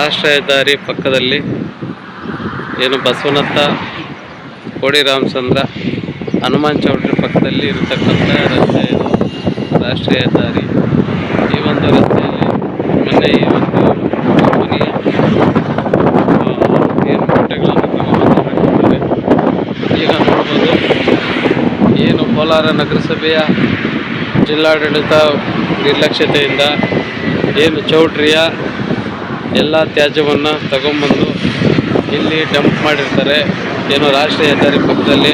ರಾಷ್ಟ್ರೀಯ ಹೆದ್ದಾರಿ ಪಕ್ಕದಲ್ಲಿ ಏನು ಬಸವನತ್ತ ಕೋಡಿ ರಾಮಚಂದ್ರ ಹನುಮಾನ್ ಚೌಟ್ರಿ ಪಕ್ಕದಲ್ಲಿ ಇರತಕ್ಕಂಥ ರಸ್ತೆ ಇದು. ರಾಷ್ಟ್ರೀಯ ಹೆದ್ದಾರಿ ಈ ಒಂದು ರಸ್ತೆಯಲ್ಲಿ ಮೊನ್ನೆ ಈ ಒಂದು ಕಂಪನಿಯ ಏನು ಮೂಟೆಗಳನ್ನು ತಗೊಂಡು ಈಗ ನೋಡ್ಬೋದು ಏನು ಕೋಲಾರ ನಗರಸಭೆಯ ಜಿಲ್ಲಾಡಳಿತ ನಿರ್ಲಕ್ಷ್ಯತೆಯಿಂದ, ಏನು ಚೌಟ್ರಿಯ ಎಲ್ಲ ತ್ಯಾಜ್ಯವನ್ನು ತಗೊಂಬಂದು ಇಲ್ಲಿ ಡಂಪ್ ಮಾಡಿರ್ತಾರೆ. ಏನು ರಾಷ್ಟ್ರೀಯ ಹೆದ್ದಾರಿ ಪಕ್ಕದಲ್ಲಿ.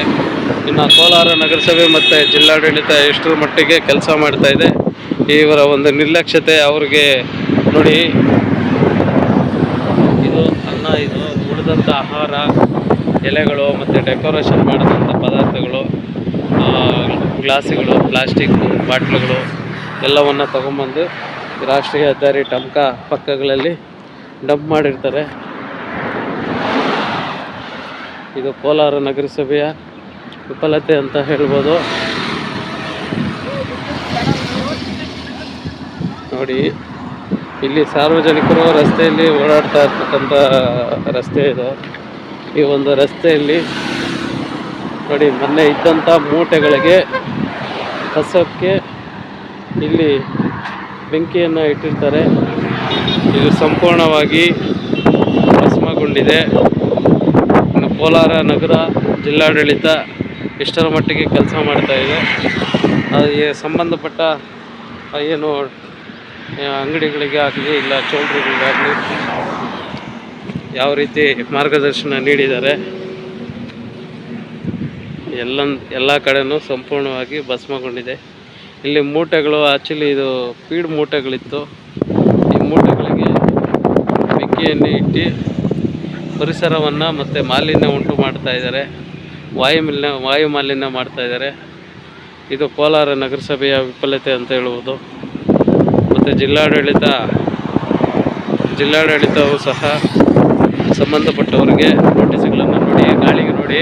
ಇನ್ನು ಕೋಲಾರ ನಗರಸಭೆ ಮತ್ತು ಜಿಲ್ಲಾಡಳಿತ ಎಷ್ಟರ ಮಟ್ಟಿಗೆ ಕೆಲಸ ಮಾಡ್ತಾ ಇದೆ, ಇವರ ಒಂದು ನಿರ್ಲಕ್ಷ್ಯತೆ ಅವ್ರಿಗೆ ನೋಡಿ. ಇದು ಅನ್ನ, ಇದು ಉಳಿದಂಥ ಆಹಾರ, ಎಲೆಗಳು ಮತ್ತು ಡೆಕೋರೇಷನ್ ಮಾಡಿದಂಥ ಪದಾರ್ಥಗಳು ಗ್ಲಾಸ್ಗಳು ಪ್ಲಾಸ್ಟಿಕ್ಕು ಬಾಟ್ಲುಗಳು ಎಲ್ಲವನ್ನು ತಗೊಂಬಂದು ರಾಷ್ಟ್ರೀಯ ಹೆದ್ದಾರಿ ಟಮಕ ಪಕ್ಕಗಳಲ್ಲಿ ಡಂಪ್ ಮಾಡಿರ್ತಾರೆ. ಇದು ಕೋಲಾರ ನಗರಸಭೆಯ ವಿಫಲತೆ ಅಂತ ಹೇಳ್ಬೋದು. ನೋಡಿ, ಇಲ್ಲಿ ಸಾರ್ವಜನಿಕರು ರಸ್ತೆಯಲ್ಲಿ ಓಡಾಡ್ತಾ ಇರ್ತಕ್ಕಂಥ ರಸ್ತೆ ಇದು. ಈ ಒಂದು ರಸ್ತೆಯಲ್ಲಿ ನೋಡಿ, ಮೊನ್ನೆ ಇದ್ದಂಥ ಮೂಟೆಗಳಿಗೆ ಕಸಕ್ಕೆ ಇಲ್ಲಿ ಬೆಂಕಿಯನ್ನು ಇಟ್ಟಿರ್ತಾರೆ. ಇದು ಸಂಪೂರ್ಣವಾಗಿ ಭಸ್ಮಗೊಂಡಿದೆ. ಕೋಲಾರ ನಗರ ಜಿಲ್ಲಾಡಳಿತ ಎಷ್ಟರ ಮಟ್ಟಿಗೆ ಕೆಲಸ ಮಾಡ್ತಾ ಇದೆ. ಅದಕ್ಕೆ ಸಂಬಂಧಪಟ್ಟ ಏನು ಅಂಗಡಿಗಳಿಗೆ ಆಗಲಿ ಇಲ್ಲ ಚೌಲ್ಟ್ರಿಗಳಿಗಾಗಲಿ ಯಾವ ರೀತಿ ಮಾರ್ಗದರ್ಶನ ನೀಡಿದ್ದಾರೆ. ಎಲ್ಲ ಎಲ್ಲ ಕಡೆಯೂ ಸಂಪೂರ್ಣವಾಗಿ ಭಸ್ಮಗೊಂಡಿದೆ. ಇಲ್ಲಿ ಮೂಟೆಗಳು ಆ್ಯಕ್ಚುಲಿ ಇದು ಫೀಡ್ ಮೂಟೆಗಳಿತ್ತು. ಈ ಮೂಟೆಗಳಿಗೆ ಬೆಂಕಿಯನ್ನು ಇಟ್ಟು ಪರಿಸರವನ್ನು ಮತ್ತು ಮಾಲಿನ್ಯ ಉಂಟು ಮಾಡ್ತಾ ಇದ್ದಾರೆ. ವಾಯು ಮಾಲಿನ್ಯ ವಾಯು ಮಾಲಿನ್ಯ ಮಾಡ್ತಾ ಇದ್ದಾರೆ. ಇದು ಕೋಲಾರ ನಗರಸಭೆಯ ವಿಫಲತೆ ಅಂತ ಹೇಳುವುದು. ಮತ್ತು ಜಿಲ್ಲಾಡಳಿತ, ಜಿಲ್ಲಾಡಳಿತವು ಸಹ ಸಂಬಂಧಪಟ್ಟವರಿಗೆ ನೋಟಿಸ್ಗಳನ್ನು ನೋಡಿ, ಗಾಳಿಗೆ ನೋಡಿ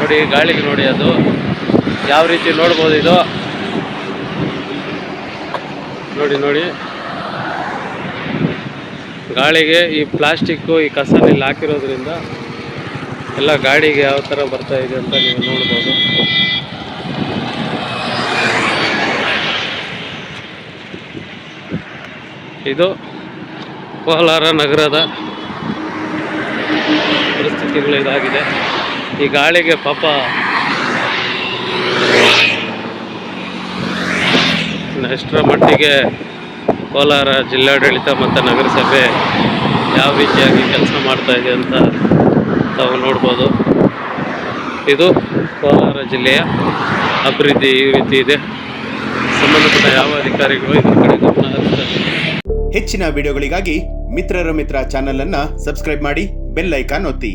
ನೋಡಿ, ಗಾಳಿಗೆ ನೋಡಿ ಅದು ಯಾವ ರೀತಿ ನೋಡ್ಬೋದು ಇದು ನೋಡಿ ನೋಡಿ. ಗಾಳಿಗೆ ಈ ಪ್ಲಾಸ್ಟಿಕ್ಕು, ಈ ಕಸನಲ್ಲಿ ಹಾಕಿರೋದ್ರಿಂದ ಎಲ್ಲ ಗಾಡಿಗೆ ಯಾವ ಥರ ಬರ್ತಾ ಇದೆ ಅಂತ ನೀವು ನೋಡ್ಬೋದು. ಇದು ಕೋಲಾರ ನಗರದ ಪರಿಸ್ಥಿತಿಗಳು ಇದಾಗಿದೆ. ಈ ಗಾಳಿಗೆ ಪಾಪ ಎಷ್ಟರ ಮಟ್ಟಿಗೆ ಕೋಲಾರ ಜಿಲ್ಲಾಡಳಿತ ಮತ್ತು ನಗರಸಭೆ ಯಾವ ರೀತಿಯಾಗಿ ಕೆಲಸ ಮಾಡ್ತಾ ಇದೆ ಅಂತ ತಾವು ನೋಡ್ಬೋದು. ಇದು ಕೋಲಾರ ಜಿಲ್ಲೆಯ ಅಭಿವೃದ್ಧಿ ಈ ರೀತಿ ಇದೆ. ಸಂಬಂಧಪಟ್ಟ ಯಾವ ಅಧಿಕಾರಿಗಳು ಇದ್ರ ಕಡೆ ಗಮನ ಹರಿಸ್ತಾರೆ. ಹೆಚ್ಚಿನ ವಿಡಿಯೋಗಳಿಗಾಗಿ ಮಿತ್ರರ ಮಿತ್ರ ಚಾನೆಲ್ ಅನ್ನ ಸಬ್ಸ್ಕ್ರೈಬ್ ಮಾಡಿ ಬೆಲ್ ಐಕಾನ್ ಒತ್ತಿ.